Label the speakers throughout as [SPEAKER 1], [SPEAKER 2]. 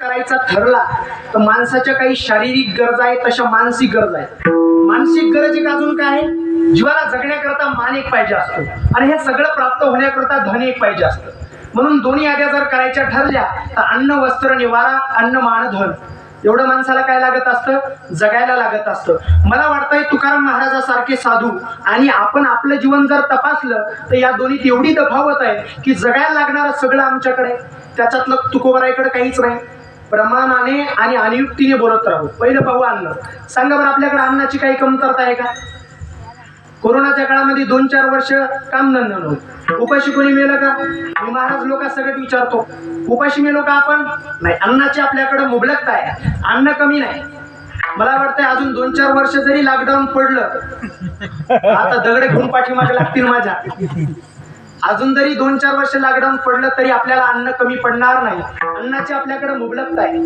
[SPEAKER 1] करायचा ठरला तर माणसाच्या काही शारीरिक गरजा आहेत तशा मानसिक गरजा आहेत. मानसिक गरज एक अजून काय आहे? जीवाला जगण्याकरता मान एक पाहिजे असतो. आणि हे सगळं प्राप्त होण्याकरता धन एक पाहिजे असतं. म्हणून दोन्ही आद्या जर करायच्या ठरल्या तर अन्न वस्त्र निवारा अन्न मान धन. एवढं माणसाला काय लागत असतं? जगायला लागत असतं. मला वाटतंय तुकाराम महाराजासारखे साधू आणि आपण आपलं जीवन जर तपासलं तर या दोन्हीत एवढी दफावत आहे की जगायला लागणारं सगळं आमच्याकडे त्याच्यातलं तुकोबराईकडे काहीच नाही. प्रमाणाने आणि अनियुक्तीने बोलत राहू. पहिलं पाहू अन्न. सांगा बरं आपल्याकडे अन्नाची काही कमतरता आहे का? कोरोनाच्या काळामध्ये दोन चार वर्ष काम धंदा नव्हतं. उपाशी कोणी मेलं का? मी महाराज लोक सगळं विचारतो. उपाशी मेलो का आपण? नाही अन्नाची आपल्याकडे मुबलकता आहे. अन्न कमी नाही. मला वाटतंय अजून दोन चार वर्ष जरी लॉकडाऊन पडलं आता दगडे घेऊन पाठीमागे लागतील माझ्या. अजून जरी दोन चार वर्ष लॉकडाऊन पडलं तरी आपल्याला अन्न कमी पडणार नाही. अन्नाची आपल्याकडे मुबलकता आहे.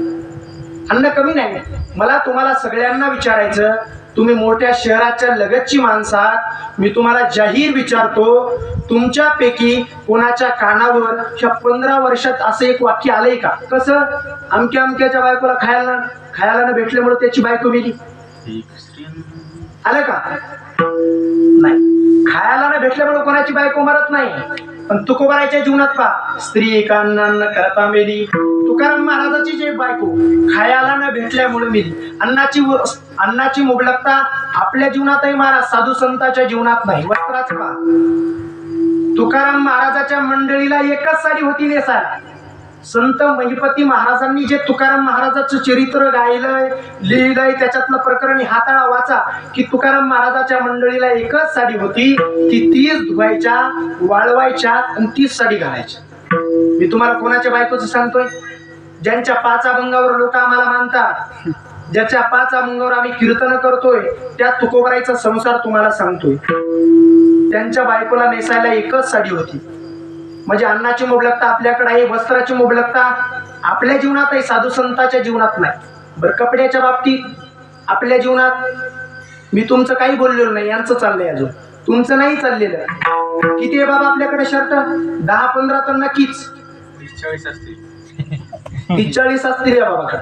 [SPEAKER 1] अन्न कमी नाही. मला तुम्हाला सगळ्यांना विचारायचं तुम्ही मोठ्या शहराच्या लगतची माणसं आहात. मी तुम्हाला जाहीर विचारतो तुमच्यापैकी कोणाच्या कानावर ह्या पंधरा वर्षात असं एक वाक्य आलंय का? कसं? अमक्या अमक्याच्या बायकोला खायला खायला न भेटल्यामुळे त्याची बायको गेली आलं का? नाही. खायला ना भेटल्यामुळे कोणाची बायको मरत नाही. पण तुकोबारायच्या जीवनात पहा स्त्री एका करता मेली. तुकाराम महाराजाची जे बायको खायला न भेटल्यामुळे मेली. अन्नाची अन्नाची मुबलकता आपल्या जीवनातही महाराज साधू संतांच्या जीवनात नाही. वस्त्राच पा तुकाराम महाराजाच्या मंडळीला एकच साडी होती नेसायला. संत महिपती महाराजांनी जे तुकाराम महाराजाचं चरित्र गायलंय लिहिलंय त्याच्यातलं प्रकरण हाताळा वाचा की तुकाराम महाराजाच्या मंडळीला एकच साडी होती ती तीच धुवायच्या वाळवायच्या आणि तीच साडी घालायच्या मी तुम्हाला कोणाच्या बायकोचं सांगतोय? ज्यांच्या पाच अभंगावर लोक आम्हाला मानतात ज्याच्या पाच अभंगावर आम्ही कीर्तन करतोय त्या तुकोबराईचा संसार तुम्हाला सांगतोय. त्यांच्या बायकोला नेसायला एकच साडी होती. म्हणजे अन्नाची मुबलकता आपल्याकडे आहे वस्त्राची मुबलकता. आपल्या जीवनात आहे साधू संतांच्या जीवनात नाही. बरं कपड्याच्या बाबतीत आपल्या जीवनात मी तुमचं काही बोललेलो नाही यांचं चाललंय अजून. तुमचं नाही चाललेलं. किती आहे बाबा आपल्याकडे शर्ट? दहा पंधरा तर नक्कीच.
[SPEAKER 2] चाळीस असतील.
[SPEAKER 1] तीस चाळीस असतील या बाबा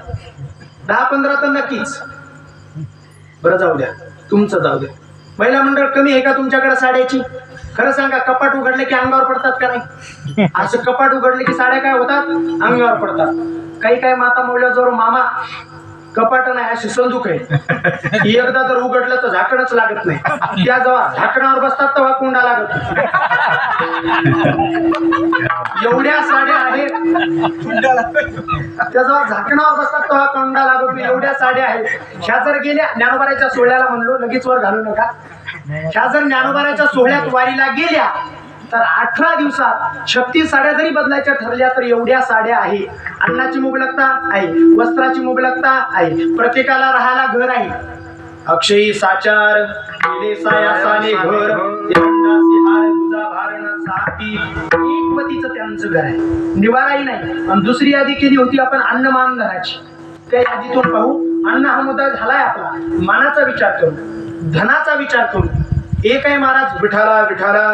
[SPEAKER 1] दहा पंधरा तर नक्कीच. बरं जाऊ द्या. तुमचं जाऊ द्या. महिला मंडळ कमी आहे का तुमच्याकडे साड्याची? खरं सांगा कपाट उघडले की अंगावर पडतात का नाही? असं कपाट उघडले की साड्या काय होतात? अंगावर पडतात. काही काही माता मोडल्याजवळ मामा कपाट नाही अशी संदूक आहे. एकदा जर उघडलं तर झाकणच लागत नाही. त्या जेव्हा झाकणावर बसतात तेव्हा कुंडा लागत एवढ्या साड्या आहेत. त्याच्यावर झाकणावर बसतात तेव्हा कोंडा लागत एवढ्या साड्या आहेत. ह्या जर गेल्या ज्ञानोबाऱ्याच्या सोहळ्याला म्हणलो लगेच वर घालू नका. ह्या जर ज्ञानोबाराच्या सोहळ्यात वारीला गेल्या तर अठरा दिवसात छत्तीस साड्या जरी बदलायच्या ठरल्या तर एवढ्या साड्या आहे. अन्नाची मुबलकता आहे वस्त्राची मुबलकता आहे प्रत्येकाला राहायला घर आहे. अक्षयी साचार घर एक पतीचं त्यांचं घर आहे. निवाराही नाही आणि दुसरी यादी केली होती आपण अन्नमान घराची त्या यादीतून पाहू अन्न हा मुद्दा झालाय आपला. मानाचा विचार करू. धनाचा विचार करू. एक आहे महाराज? विठाला विठाला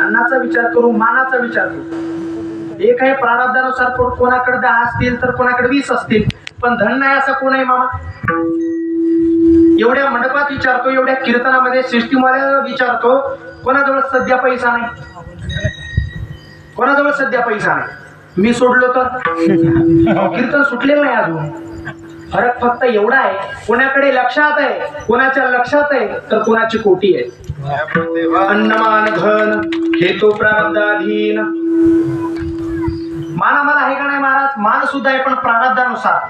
[SPEAKER 1] अन्नाचा विचार करू मानाचा विचार करू. एक आहे प्रारब्धानुसार कोणाकडे दहा असतील तर कोणाकडे वीस असतील? पण धन नाही असं कोण आहे मामा? एवढ्या मंडपात विचारतो एवढ्या कीर्तनामध्ये सिस्टीमवाल्या विचारतो कोणाजवळ सध्या पैसा नाही? कोणाजवळ सध्या पैसा नाही? मी सोडलो तर? कीर्तन सुटलेलं नाही अजून. फरक फक्त एवढा आहे कोणाकडे लक्षात आहे कोणाच्या लक्षात आहे तर कोणाची कोटी आहे. अन्नमान धन हे तो प्रारब्धाधीन. मान आम्हाला आहे का नाही महाराज? मान सुद्धा आहे पण प्रारब्धानुसार.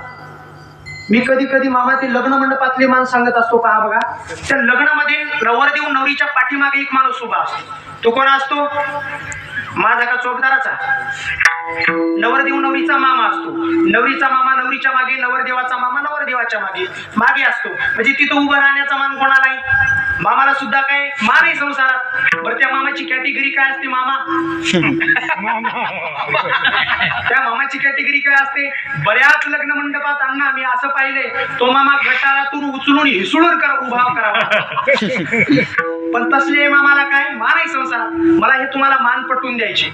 [SPEAKER 1] मी कधी कधी मामा ते लग्न मंडपातले मान सांगत असतो पहा बघा. त्या लग्नामध्ये रवर देऊन नवरीच्या पाठीमागे एक माणूस उभा असतो. तो कोण असतो? माझा का चोपदाराचा? नवरदेव नवरीचा मामा असतो. नवरीचा मामा नवरीच्या मागे नवरदेवाचा मामा नवरदेवाच्या मागे मागे असतो. म्हणजे तिथं उभं राहण्याचा मान कोणाला आहे मामाला सुद्धा काय? मान आहे संसारात. बरं त्या मामाची मामाची कॅटेगरी काय असते मामा? त्या मामाची कॅटेगरी काय असते? बऱ्याच लग्न मंडपात अण्णा मी असं पाहिले तो मामा गटारातून उचलून हिसळून करा उभा करावा. पण तसले मामाला काय? मान आहे संसारात. मला हे तुम्हाला मान पटवून द्यायचे.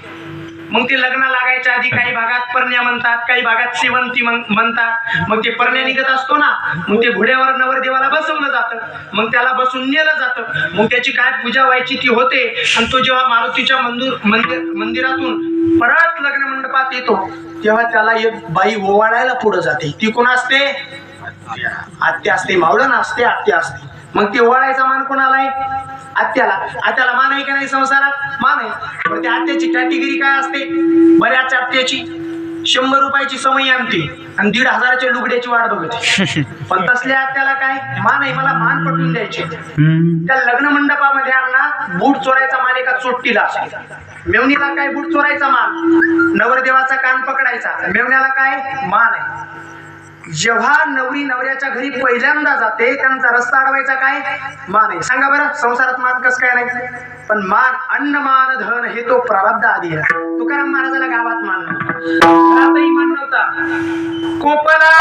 [SPEAKER 1] मग ते लग्न लागायच्या आधी काही भागात परण्या म्हणतात काही भागात शेवंती म्हणतात. मग ते परण्या निघत असतो ना मग ते घोड्यावर नवरदेवाला बसवलं जातं. मग त्याला बसून नेलं जातं. मग त्याची काय पूजा व्हायची ती होते. आणि तो जेव्हा मारुतीच्या मंदिर मंदिर मंदिरातून परत लग्न मंडपात येतो तेव्हा त्याला एक बाई ओवाळायला पुढे जाते. ती कोण असते? आत्या असते मावळण असते आत्या असते. मग ते ओवाळायचा मान कोणाला आहे? आत्याला. आत्याला मान आहे का नाही संसारात? मान आहे. पण त्या आत्याची कॅटेगरी काय असते? बऱ्याच आत्याची शंभर रुपयाची समय आणते आणि दीड हजाराच्या लुगड्याची वाट बघते. पण तसल्या आत्याला काय? मान आहे मला मान पटवून द्यायचे. त्या लग्न मंडपामध्ये अण्णा बूट चोरायचा मान एका चोट्टीला. मेवणीला काय? बूट चोरायचा मान. नवरदेवाचा कान पकडायचा. मेवण्याला काय? मान आहे. जेव्हा नवरी नवऱ्याच्या घरी पहिल्यांदा जाते त्यांचा रस्ता अडवायचा काय? मान आहे. सांगा बरं संसारात मान कस काय नाही? पण मान अन्न मान धन हे तो प्रारब्ध आधी आहे. तुकाराम महाराजाला गावात मान नव्हता कोपला